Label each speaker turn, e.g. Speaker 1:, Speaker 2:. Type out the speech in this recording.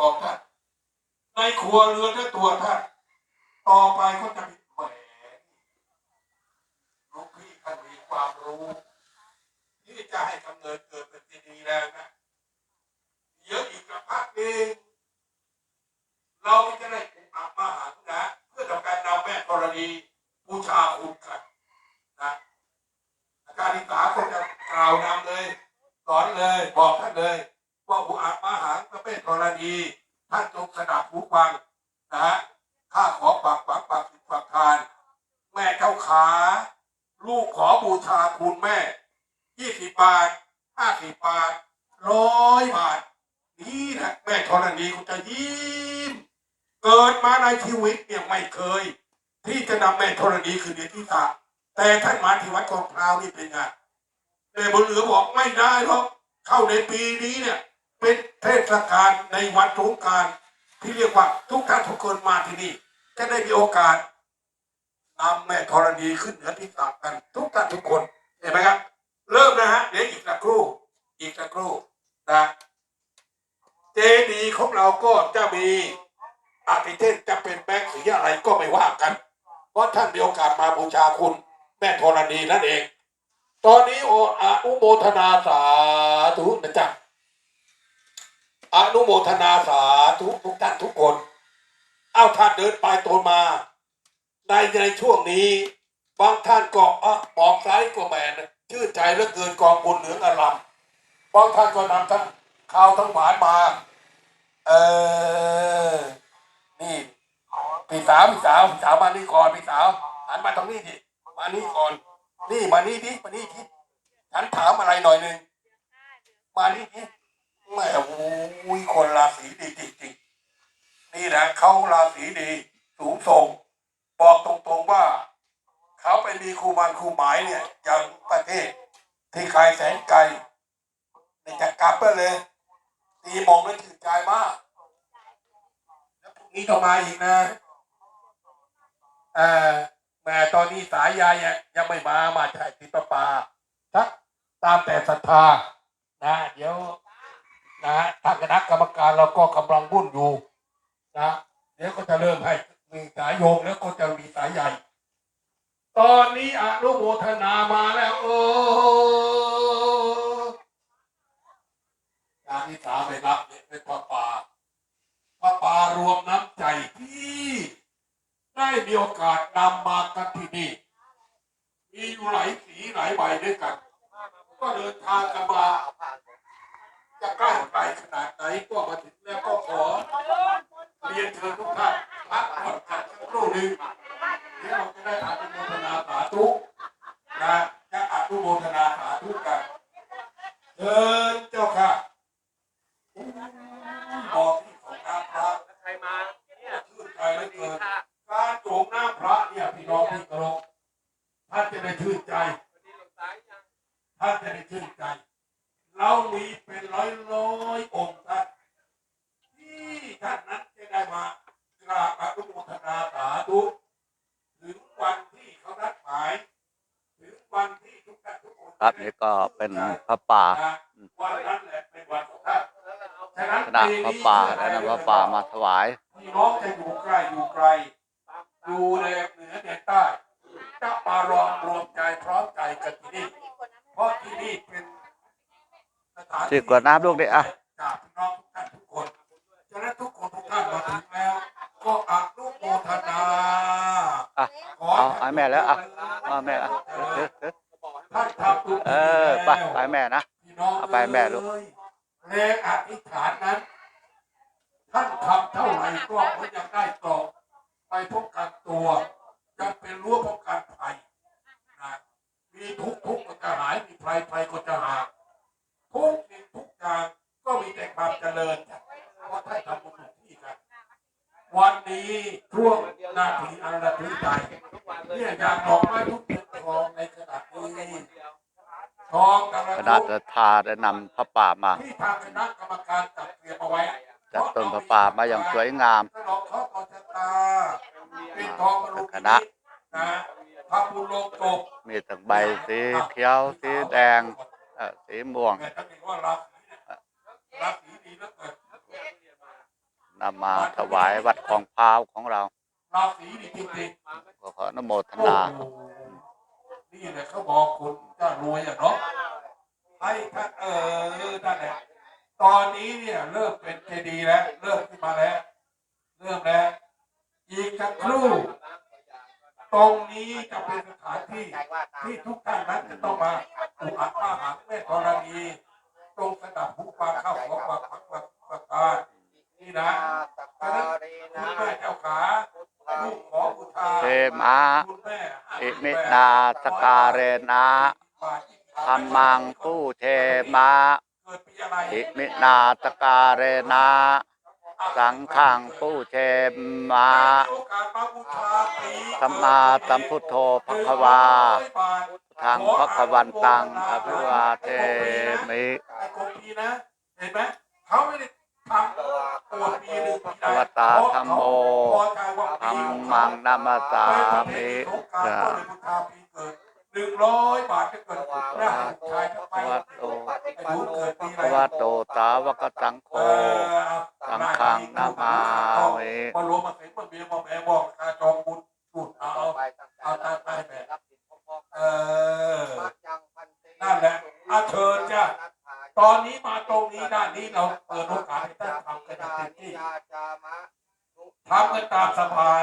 Speaker 1: ของท่านในครัวเรือนและตัวท่านต่อไปก็จะมีแหมลูกพี่ท่านมีความรู้ที่จะให้กำเนิดเกิดเป็นที่ดีแล้วนะเยอะอีกกระพักหนึ่งเราจะได้ปลูกอับมาหานะเพื่อทำการนำแม่ธรณีบูชาคุณกันนะอาจารย์นิสาก็จะกล่าวนำเลยสอนเลยบอกท่านเลย ว่าอุอามาหารพระเมธรณีท่านจงสนับหูฟังนะฮะข้าขอฝากฝังฝากสิทธิ์ฝากทาน แม่เจ้าขา ลูกขอบูชาคุณแม่ยี่สิบบาทห้าสิบบาทร้อยบาท นี่แหละแม่ธรณีคุณจะยิ้ม เกิดมาในชีวิตเนี่ยไม่เคย ที่จะนำแม่ธรณีคืนเดียที่สาแต่ท่านมาที่วัดกองพราวนี่เป็นไงแต่บนเหลือบอกไม่ได้หรอกเข้าในปีนี้เนี่ย เป็นเทศกาลในวันสงการที่เรียกว่าทุกท่านทุกคนมาที่นี่จะได้มีโอกาสนำแม่ธรณีขึ้นเหนือที่ตักกัน ทุกท่านทุกคนเห็นไหมครับ เริ่มนะฮะเดี๋ยวอีกสักครู่อีกสักครู่นะเจดีย์ของเราก็จะมีอาทิเทศจะเป็นแบงค์สีอะไรก็ไม่ว่ากัน เพราะท่านมีโอกาสมาบูชาคุณ แม่ธรณีนั่นเอง ตอนนี้โออนุโมทนาสาธุนะจ๊ะ นุโมทนาสาธุทุกท่านทุกคน เอาท่านเดินไปตัวมา ในในช่วงนี้บางท่านก็อะมองซ้ายก็แมนชื่นใจเหลือเกินกองบุญเหลืองอลำบางท่านก็นำทั้งข้าวทั้งหวานมา เออ นี่พี่สาวพี่สาวพี่สาวมานี่ก่อนพี่สาวหันมาตรงนี้ดิมานี่ก่อน นี่มานี่ดิมานี่ดิฉันถามอะไรหน่อยหนึ่งมานี่ดิ แม่โอ้ยคนราศีดีจริงๆนี่นะเขาราศีดี สูงส่ง บอกตรงๆว่า เขาไปมีครูมันครูหมายเนี่ยอย่างประเทศ ที่ไกลแสนไกลเนี่จะกลับไปเลย ตีโมงแล้วถือใจมาก แล้วพรุ่งนี้ต้องมาอีกนะเออแม่ตอนนี้สายยายยังไม่มามาถ่ายติปปาทักตามแต่ศรัทธานะเดี๋ยว นะทางคณะกรรมการเราก็กำลังวุ่นอยู่นะเดี๋ยวก็จะเริ่มให้มีสายโยงแล้วก็จะมีสายใหญ่ ตอนนี้อนุโมทนามาแล้วโอ้การที่สามไปรับเนี่ยเป็นพระป่าพระป่ารวมน้ำใจที่ได้มีโอกาสนำมากันที่นี่มีอยู่หลายสีหลายใบด้วยกัน ก็เดินทางกันมา จะใกล้ไกลขนาดไหนก็มาถึงแล้วก็ขอ เรียนเชิญทุกท่านพักผ่อนกันสักครู่หนึ่งเดี๋ยวเราจะได้อนุโมทนาสาธุนะจะอนุโมทนาสาธุกันเชิญเจ้าค่ะบอกที่ของน้ำพระ
Speaker 2: ใครมาเนี่ย
Speaker 1: ชื่นใจเหลือเกินการโจงน้ำพระเนี่ยพี่น้องที่เคารพท่านจะได้ชื่นใจท่านจะได้ชื่นใจ เรามีเป็นร้อยร้อยๆองค์ท่านที่ท่านนั้นจะได้มากราบอนุโมทนาสาธุถึงวันที่เขานัดหมายถึงวันที่ทุกท่านทุกคน
Speaker 3: ครับนี่ก็เป็นพระป่า
Speaker 1: นะวันนั้นแหละเป็นวันของท่านฉะนั้น
Speaker 3: คณะพระป่าและนำพระป่ามาถวาย
Speaker 1: พี่น้องจะอยู่ใกล้อยู่ไกลอยู่ในเหนือในใต้จะมารวมรวมใจพร้อมใจกันที่นี่เพราะที่นี่เป็นส ถาน
Speaker 3: สิบกว่าน้ำลูกดิอะ
Speaker 1: จากพี่น้องทุกท่านทุกคนฉะนั้นทุกคนทุกท่านมาถึงแล้ว ก็อนุโมทนา
Speaker 3: อะ
Speaker 1: ขอ
Speaker 3: เอาให้แม่แล้วอะเอาแม่อะเดี๋ยวเดี๋ยว
Speaker 1: ท่านทำถูก
Speaker 3: เออไปไปแม่นะ
Speaker 1: พี่น้อง
Speaker 3: เอาไปแม่ลูก
Speaker 1: เอ้ยแรงอธิษฐานนั้น ท่านทำเท่าไหร่ก็ไม่ยังได้ตอบไปป้องกันตัวจะเป็นรั้วป้องกันภัยนะมีทุกทุกข์ก็จะหายมีภัยภัยก็จะหายทุก สิ่งทุกอย่างก็มีแต่ความเจริญเพราะท่านทำบุญถูกที่กันวันนี้ช่วงนาทีอันระทึกใจเนี่ยอยากบอกว่าทุกเป็นทองในขณะนี้ทองกำลัง
Speaker 3: คณะศรัทธาได้นำพระป่ามา
Speaker 1: ที่ทางคณะกรรมการจัดเตรียมเอาไว้
Speaker 3: จัดต้นพระป่ามาอย่างสวยงาม
Speaker 1: สนองเขาต่อชะตาเป็นทองมรุ
Speaker 3: คณะ
Speaker 1: นะพระบุญลงกบ
Speaker 3: มีทั้งใบสีเขียวสีแดงเอ่อสีม่วง
Speaker 1: แต่ถ้าเป็ นำ
Speaker 3: มาถวายวัดของพร้าวของเรา
Speaker 1: ราศีนี่จริง
Speaker 2: มาไม่
Speaker 3: ขอขอนโมทนา
Speaker 1: นี่แหละเขาบอกคุณจะรวยอะเนาะให้ท่านเออนั่นแหละตอนนี้เนี่ยเริ่มเป็นเจดีแล้วเริ่มขึ้นมาแล้ว เริ่มแล้ว อีกสักครู่ ตรงนี้จะเป็นสถานที่ที่ทุกท่านนั้นจะต้องมาอุอัมาหาแม่ธรณี ตรงสดับหูฟังเข้าของฟังฟังฟังฟังฟังนี่นะคุณแม่เจ้าขาลูกขอบูชา
Speaker 3: เทมะ
Speaker 1: คุณแม่
Speaker 3: อิมินาสการเรนะธรรมังผู้เทมะ
Speaker 1: เกิดปีอะไร
Speaker 3: อิมินาสการเรนะสังฆังผู้เทมะ
Speaker 1: โอกาสมาบูชาปี
Speaker 3: สัมมาสัมพุทโธภควาทางพระควันตังอภิวาเทมิ
Speaker 1: ไอ้กบปีนะ เห็นไหมเขาไม่ได้ทำตัวปีหนึ่งปีใด
Speaker 3: วตาธรรมโม
Speaker 1: พอใจว่า
Speaker 3: ธร
Speaker 1: ปี
Speaker 3: ร
Speaker 1: ของ
Speaker 3: มั
Speaker 1: เขา
Speaker 3: งนามาสา
Speaker 1: เป็นประเพ
Speaker 3: มิ
Speaker 1: ณีสงกรานต์ก็เลยบูชาปีเกิดหนึ่งร้อยบาทจะเกิดหน้าลูกชายทั้งไป
Speaker 3: วัดโต
Speaker 1: ไอ้หนูเกิดปีอะ
Speaker 3: ภ
Speaker 1: ไร
Speaker 3: วะโตสาวกสังโฆ
Speaker 1: เออ
Speaker 3: สังฆังนามามิ
Speaker 1: มารวมมาเสงมาเบียร์มาแม่บอกค่าจองบุญบุญเอาเอาเอาตามไปแม่เออนั่นแหละอาเชิญจ้ะ ตอนนี้มาตรงนี้ด้านนี้เราเปิดโอกาสให้ท่านทำกันอย่างเต็มที่ทำกันตามสบาย